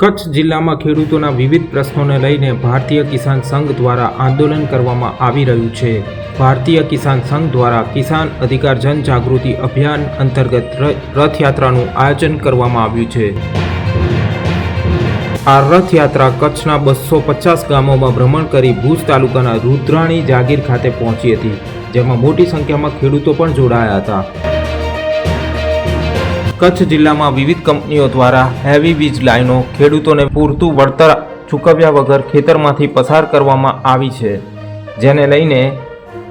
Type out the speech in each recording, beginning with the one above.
કચ્છ જિલ્લામાં ખેડૂતોના વિવિધ પ્રશ્નોને લઈને ભારતીય કિસાન સંઘ દ્વારા આંદોલન કરવામાં આવી રહ્યું છે. ભારતીય કિસાન સંઘ દ્વારા કિસાન અધિકાર જનજાગૃતિ અભિયાન અંતર્ગત રથયાત્રાનું આયોજન કરવામાં આવ્યું છે. આ રથયાત્રા કચ્છના બસો પચાસ ગામોમાં ભ્રમણ કરી ભુજ તાલુકાના રુદ્રાણી જાગીર ખાતે પહોંચી હતી, જેમાં મોટી સંખ્યામાં ખેડૂતો પણ જોડાયા હતા. કચ્છ જિલ્લામાં વિવિધ કંપનીઓ દ્વારા હેવી વીજ લાઇનો ખેડૂતોને પૂરતું વળતર ચૂકવ્યા વગર ખેતરમાંથી પસાર કરવામાં આવી છે, જેને લઈને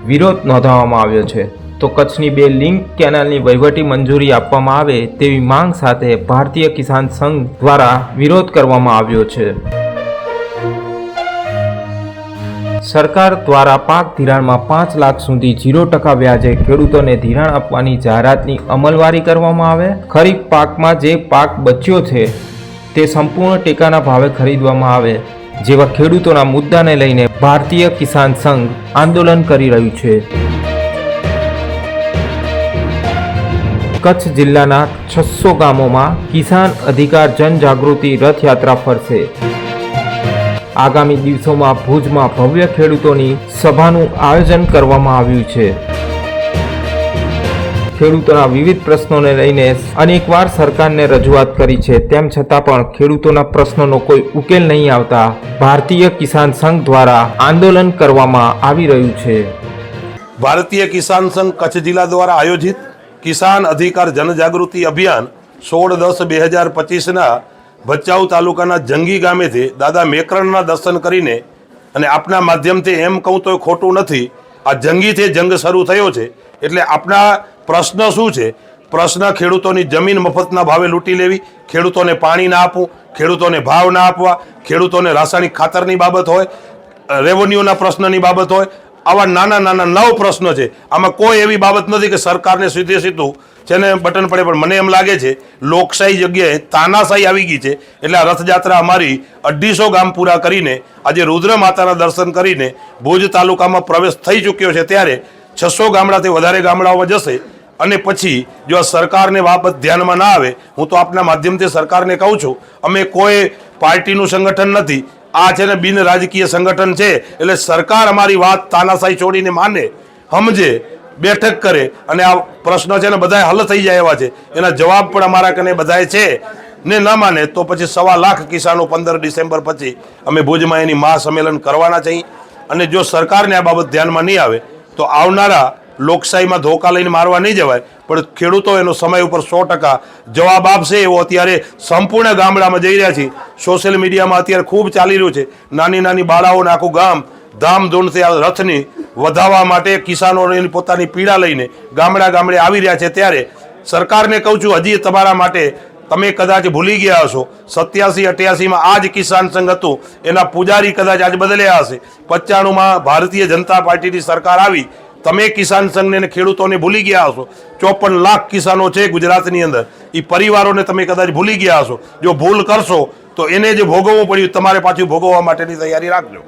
વિરોધ નોંધાવવામાં આવ્યો છે. તો કચ્છની બે લિંક કેનાલની વહીવટી મંજૂરી આપવામાં આવે તેવી માંગ સાથે ભારતીય કિસાન સંઘ દ્વારા વિરોધ કરવામાં આવ્યો છે. સરકાર દ્વારા પાક ધિરાણમાં પાંચ લાખ સુધી ઝીરો ટકા વ્યાજે ખેડૂતોને ધિરાણ આપવાની જાહેરાતની અમલવારી કરવામાં આવે? ખરીફ પાકમાં જે પાક બચ્યો છે, તે સંપૂર્ણ ટેકાના ભાવે ખરીદવામાં આવે, જેવા ખેડૂતોના મુદ્દાને લઈને ભારતીય કિસાન સંઘ આંદોલન કરી રહ્યું છે. કચ્છ જિલ્લાના છસો ગામોમાં કિસાન અધિકાર જનજાગૃતિ રથયાત્રા ફરશે આગામી દિવસોમાં ભુજમાં ભવ્ય ખેડૂતોની સભાનું આયોજન કરવામાં આવ્યું છે. ખેડૂતોના વિવિધ પ્રશ્નોને લઈને અનેકવાર સરકારને રજૂઆત કરી છે. તેમ છતાં પણ ખેડૂતોના પ્રશ્નોનો કોઈ ઉકેલ નહીં આવતા ભારતીય કિસાન સંઘ દ્વારા આંદોલન કરવામાં આવી રહ્યું છે. ભારતીય કિસાન સંઘ કચ્છ જિલ્લા દ્વારા આયોજિત કિસાન અધિકાર જનજાગૃતિ અભિયાન સોળ દસ બે હજાર પચીસના ભચાઉ તાલુકાના જંગી ગામેથી દાદા મેકરણના દર્શન કરીને અને આપના માધ્યમથી એમ કહું તો ખોટું નથી, આ જંગીથી જંગ શરૂ થયો છે, એટલે આપણા પ્રશ્ન શું છે? પ્રશ્ન ખેડૂતોની જમીન મફતના ભાવે લૂંટી લેવી, ખેડૂતોને પાણી ના આપવું, ખેડૂતોને ભાવ ના આપવા, ખેડૂતોને રાસાયણિક ખાતરની બાબત હોય રેવન્યુના પ્રશ્નની બાબત હોય આવા નાના નાના નવ પ્રશ્નો છે. આમાં કોઈ એવી બાબત નથી કે સરકારને સીધે સીધું જેને બટન પડે, પણ મને એમ લાગે છે લોકશાહી જગ્યાએ તાનાશાહી આવી ગઈ છે. એટલે આ રથયાત્રા અમારી અઢીસો ગામ પૂરા કરીને, આજે રુદ્ર માતાના દર્શન કરીને ભુજ તાલુકામાં પ્રવેશ થઈ ચૂક્યો છે ત્યારે છસો ગામડાથી વધારે ગામડાઓમાં જશે. અને પછી જો આ સરકારને બાબત ધ્યાનમાં ના આવે, હું તો આપના માધ્યમથી સરકારને કહું છું, અમે કોઈ પાર્ટીનું સંગઠન નથી આ છે ને બિન રાજકીય સંગઠન છે. એટલે સરકાર અમારી વાત તાનાશાહી છોડીને માને, સમજે, બેઠક કરે, અને આ પ્રશ્ન છે ને બધાય હલ થઈ જાય એવા છે. એના જવાબ પણ અમારા કને બધાય છે. ને ન માને તો પછી સવા લાખ કિસાનો પંદર ડિસેમ્બર પછી અમે ભુજમાં એની મહાસંમેલન કરવાના છીએ. અને જો સરકારને આ બાબત ધ્યાનમાં નહીં આવે, તો આવનારા લોકશાહીમાં ધોકા લઈને મારવા નહીં જવાય, પણ ખેડૂતો એનો સમય ઉપર સો ટકા જવાબ આપશે એવો અત્યારે સંપૂર્ણ ગામડામાં જઈ રહ્યા છીએ સોશિયલ મીડિયામાં અત્યારે ખૂબ ચાલી રહ્યું છે. નાની નાની બાળાઓને આખું ગામ ધામધૂમથી આ રથની વધાવવા માટે કિસાનોની પોતાની પીડા લઈને ગામડા ગામડે આવી રહ્યા છે. ત્યારે સરકારને કહું છું, હજી તમારા માટે તમે કદાચ ભૂલી ગયા હશો, સત્યાસી અઠ્યાસીમાં આ જ કિસાન સંઘ હતું. એના પૂજારી કદાચ આજ બદલ્યા હશે. પચાણુંમાં ભારતીય જનતા પાર્ટીની સરકાર આવી તમે કિસાન સંઘને ખેડૂતોને ભૂલી ગયા હશો. ચોપન લાખ કિસાનો છે ગુજરાતની અંદર. એ પરિવારોને તમે કદાચ ભૂલી ગયા હશો. જો ભૂલ કરશો, તો એને જે ભોગવવું પડ્યું, તમારે પાછું ભોગવવા માટેની તૈયારી રાખજો.